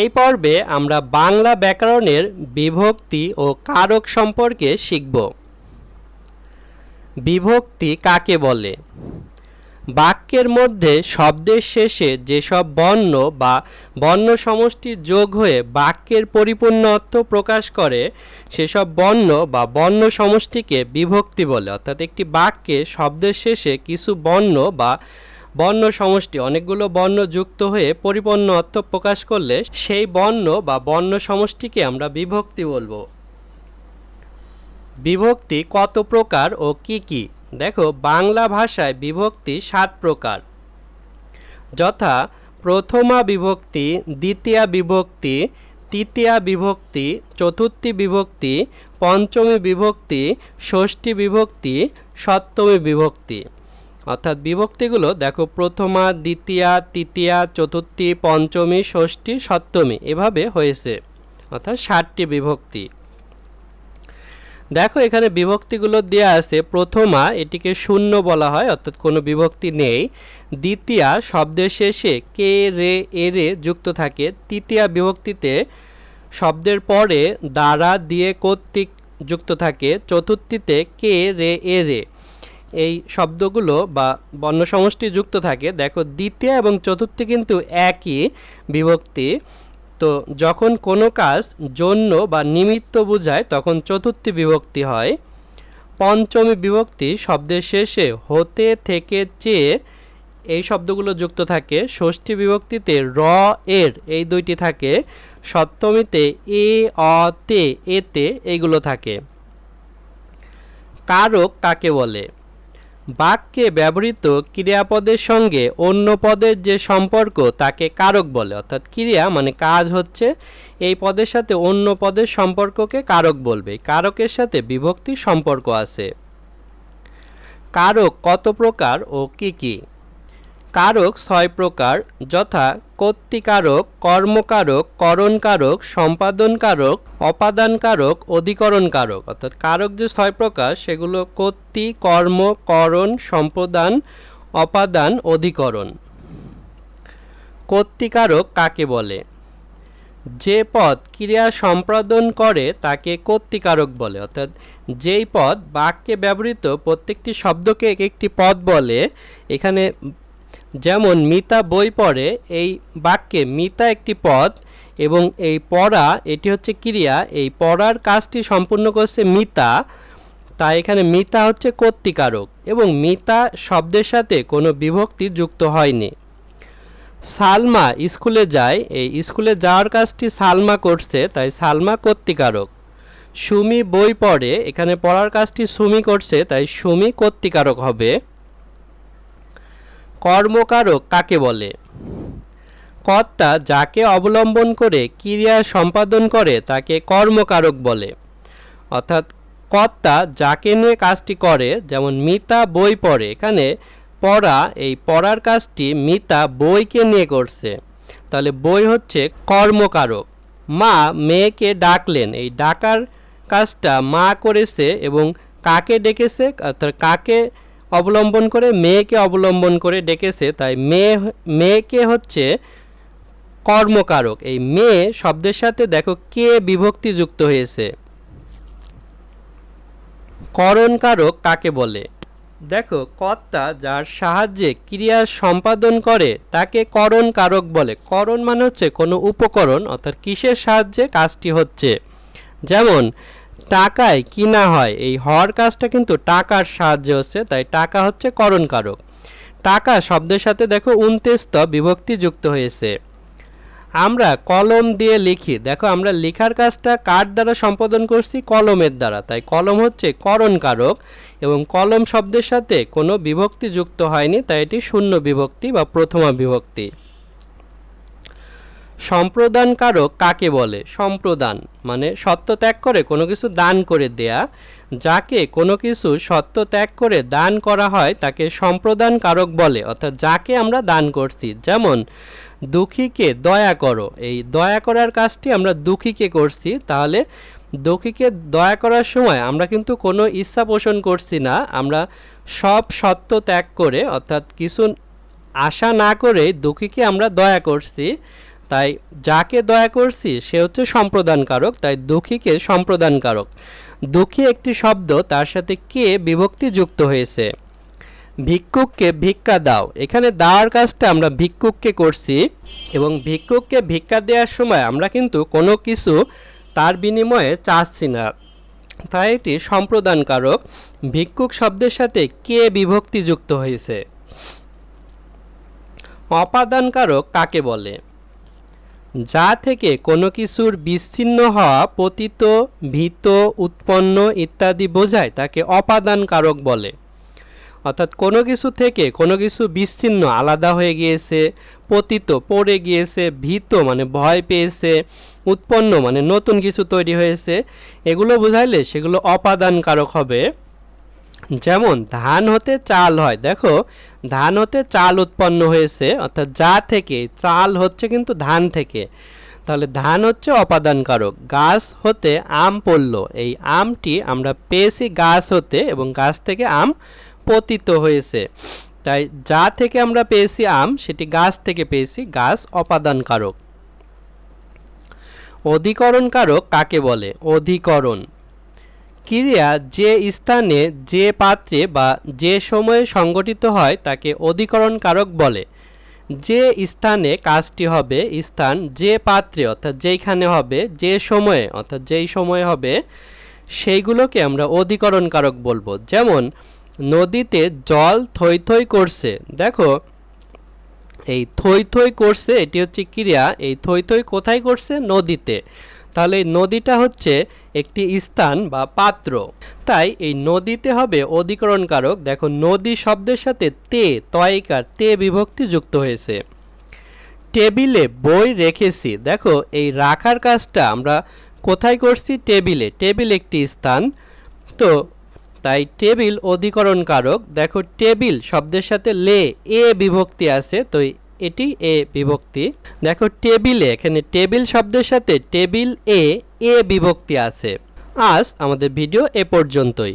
এই পর্বে আমরা বাংলা ব্যাকরণের বিভক্তি ও কারক সম্পর্কে শিখব। বিভক্তি কাকে বলে? বাক্যের মধ্যে শব্দের শেষে যেসব বর্ণ বা বর্ণ সমষ্টি যোগ হয়ে বাক্যের পরিপূর্ণ অর্থ প্রকাশ করে, সেসব বর্ণ বা বর্ণ সমষ্টিকে বিভক্তি বলে। অর্থাৎ একটি বাক্যে শব্দের শেষে কিছু বর্ণ বা বর্ণ সমষ্টি। অনেকগুলো বর্ণ যুক্ত হয়ে পরিপূর্ণ অর্থ প্রকাশ করলে সেই বর্ণ বা বর্ণ সমষ্টিকে আমরা বিভক্তি বলব। বিভক্তি কত প্রকার ও কি কি? দেখো, বাংলা ভাষায় বিভক্তি সাত প্রকার। যথা, প্রথমা বিভক্তি, দ্বিতীয়া বিভক্তি, তৃতীয়া বিভক্তি, চতুর্থী বিভক্তি, পঞ্চমী বিভক্তি, ষষ্ঠী বিভক্তি, সপ্তমী বিভক্তি। অর্থাৎ বিভক্তিগুলো দেখো প্রথমা, দ্বিতীয়া, তৃতীয়া, চতুর্থী, পঞ্চমী, ষষ্ঠী, সপ্তমী, এভাবে হয়েছে। অর্থাৎ ষাটটি বিভক্তি। দেখো এখানে বিভক্তিগুলো দেওয়া আছে, প্রথমা এটিকে শূন্য বলা হয়, অর্থাৎ কোনো বিভক্তি নেই। দ্বিতীয়া শব্দের শেষে কে, রে, এ, রে যুক্ত থাকে। তৃতীয়া বিভক্তিতে শব্দের পরে দ্বারা দিয়ে কর্তৃক যুক্ত থাকে। চতুর্থীতে কে, রে, এ, রে। এই শব্দগুলো বা বর্ণ সমষ্টি যুক্ত থাকে। দেখো, দ্বিতীয় এবং চতুর্থী কিন্তু একই বিভক্তি। তো যখন কোনো কাজ জন্য বা নিমিত্ত বোঝায়, তখন চতুর্থী বিভক্তি হয়। পঞ্চমী বিভক্তি শব্দের শেষে হতে থেকে চেয়ে এই শব্দগুলো যুক্ত থাকে। ষষ্ঠী বিভক্তিতে র, এর এই দুইটি থাকে। সপ্তমীতে এ, অ, তে এতে এইগুলো থাকে। কারক কাকে বলে? বাক্যে ব্যবহৃত ক্রিয়াপদের সঙ্গে অন্য পদের যে সম্পর্ক তাকে কারক বলে, অর্থাৎ ক্রিয়া মানে কাজ হচ্ছে, এই পদের সাথে অন্য পদের সম্পর্ককে কারক বলবে। কারকের সাথে বিভক্তি সম্পর্ক আছে। কারক কত প্রকার ও কি কি? কারক ছয় প্রকার, যথা কর্তৃকারক কর্মকারক, করণকারক, সম্পাদনকারক, অপাদানকারক, অধিকরণকারক। অর্থাৎ কারক যে ছয় প্রকার, সেগুলো কর্তৃ কর্ম, করণ, সম্প্রদান, অপাদান, অধিকরণ। কর্তৃকারক কাকে বলে? যে পদ ক্রিয়া সম্পাদন করে, তাকে কর্তৃকারক বলে। অর্থাৎ যেই পদ বাক্যে ব্যবহৃত প্রত্যেকটি শব্দকে এক একটি পদ বলে, এখানে যেমন মিতা বই পড়ে, এই বাক্যে মিতা একটি পদ এবং এই পড়া, এটি হচ্ছে ক্রিয়া, এই পড়ার কাজটি সম্পূর্ণ করছে মিতা, তাই এখানে মিতা হচ্ছে কর্তৃকারক এবং মিতা শব্দের সাথে কোনো বিভক্তি যুক্ত হয়নি। সালমা স্কুলে যায়, এই স্কুলে যাওয়ার কাজটি সালমা করছে, তাই সালমা কর্তৃকারক। সুমি বই পড়ে, এখানে পড়ার কাজটি সুমি করছে, তাই সুমি কর্তৃকারক হবে। কর্মকারক কাকে বলে? কর্তা যাকে অবলম্বন করে ক্রিয়া সম্পাদন করে তাকে কর্মকারক বলে। অর্থাৎ কর্তা যাকে নিয়ে কাজটি করে, যেমন মিতা বই পড়ে, এখানে পড়া, এই পড়ার কাজটি মিতা বইকে নিয়ে করছে। তাহলে বই হচ্ছে কর্মকারক। মা মেয়েকে ডাকলেন, এই ডাকার কাজটা মা করেছে এবং কাকে ডেকেছে? অর্থাৎ কাকে অবলম্বন করে, মেয়েকে অবলম্বন করে ডেকেছে। তাই মেয়ে মেয়েকে হচ্ছে কর্মকারক। এই মেয়ে শব্দের সাথে দেখো কে বিভক্তি যুক্ত হয়েছে। করণকারক কাকে বলে? দেখো, কর্তা যার সাহায্যে ক্রিয়া সম্পাদন করে, তাকে করণ কারক বলে। করণ মানে হচ্ছে কোনো উপকরণ, অর্থাৎ কিসের সাহায্যে কাজটি হচ্ছে। যেমন টাকায় কিনা হয়, এই হওয়ার কাজটা কিন্তু টাকার সাহায্যে হচ্ছে, তাই টাকা হচ্ছে করণ কারক টাকা শব্দের সাথে দেখো উনতেস্ত বিভক্তি যুক্ত হয়েছে। আমরা কলম দিয়ে লিখি, দেখো আমরা লেখার কাজটা কার দ্বারা সম্পাদন করছি? কলমের দ্বারা, তাই কলম হচ্ছে করণ কারক এবং কলম শব্দের সাথে কোনো বিভক্তি যুক্ত হয়নি, তাই এটি শূন্য বিভক্তি বা প্রথমা বিভক্তি। সম্প্রদানকারক কাকে বলে? সম্প্রদান মানে সত্য ত্যাগ করে কোনো কিছু দান করে দেয়া। যাকে কোনো কিছু সত্য ত্যাগ করে দান করা হয়, তাকে সম্প্রদান কারক বলে, অর্থাৎ যাকে আমরা দান করছি। যেমন, দুঃখীকে দয়া করো। এই দয়া করার কাজটি আমরা দুঃখীকে করছি। তাহলে দুঃখীকে দয়া করার সময় আমরা কিন্তু কোনো ইচ্ছা পোষণ করছি না। আমরা সব সত্য ত্যাগ করে, অর্থাৎ কিছু আশা না করে দুঃখীকে আমরা দয়া করছি। তাই যাকে দয়া করছি, সে হচ্ছে সম্প্রদানকারক, তাই দুঃখীকে সম্প্রদানকারক। দুঃখী একটি শব্দ, তার সাথে কে বিভক্তি যুক্ত হয়েছে? ভিক্ষুককে ভিক্ষা দাও। এখানে দেওয়ার কাজটা আমরা ভিক্ষুককে করছি এবং ভিক্ষুককে ভিক্ষা দেওয়ার সময় আমরা কিন্তু কোনো কিছু তার বিনিময়ে চাচ্ছি না। তাই এটি সম্প্রদানকারক। ভিক্ষুক শব্দের সাথে কে বিভক্তি যুক্ত হয়েছে? অপাদানকারক কাকে বলে? যা থেকে কোনো কিছুর বিচ্ছিন্ন হওয়া, পতিত, ভীত, উৎপন্ন ইত্যাদি বোঝায়, তাকে অপাদান কারক বলে। অর্থাৎ কোনো কিছু থেকে কোনো কিছু বিচ্ছিন্ন, আলাদা হয়ে গিয়েছে, পতিত, পড়ে গিয়েছে, ভীত মানে ভয় পেয়েছে, উৎপন্ন মানে নতুন কিছু তৈরি হয়েছে, এগুলো বোঝাইলে সেগুলো অপাদান কারক হবে। যেমন ধান হতে চাল হয়। দেখো, ধান হতে চাল উৎপন্ন হয়েছে, অর্থাৎ যা থেকে, চাল হচ্ছে কিন্তু ধান থেকে। তাহলে ধান হচ্ছে অপাদান কারক গাছ হতে আম পড়ল। এই আমটি আমরা পেয়েছি গাছ হতে এবং গাছ থেকে আম পতিত হয়েছে। তাই যা থেকে আমরা পেয়েছি আম, সেটি গাছ থেকে পেয়েছি, গাছ অপাদান কারক অধিকরণ কারক কাকে বলে? অধিকরণ। ক্রিয়া যে স্থানে যে পাত্রে বা যে সময়ে সংগঠিত হয় তাকে অধিকরণ কারক বলে। যে স্থানে কাজটি হবে স্থান যে পাত্রে, অর্থাৎ যেইখানে হবে, যে সময়ে, অর্থাৎ যেই সময়ে হবে, সেইগুলোকে আমরা অধিকরণ কারক বলব। যেমন, নদীতে জল থই থই করছে। দেখো, এই থই থই করছে, এটি হচ্ছে ক্রিয়া। এই থই থই কোথায় করছে? নদীতে। তাহলে নদীটা হচ্ছে একটি স্থান বা পাত্র। তাই এই নদীতে হবে অধিকরণ কারক দেখো, নদী শব্দের সাথে তে তয়িকার তে বিভক্তি যুক্ত হয়েছে। টেবিলে বই রেখেছি। দেখো, এই রাখার কাজটা আমরা কোথায় করছি? টেবিলে। টেবিল একটি স্থান। তো, তাই টেবিল অধিকরণ কারক দেখো, টেবিল শব্দের সাথে লে, এ বিভক্তি আছে। তো এটি এ বিভক্তি। দেখো টেবিলে, এখানে টেবিল শব্দের সাথে টেবিল এ এ বিভক্তি আছে। আজ আমাদের ভিডিও এ পর্যন্তই।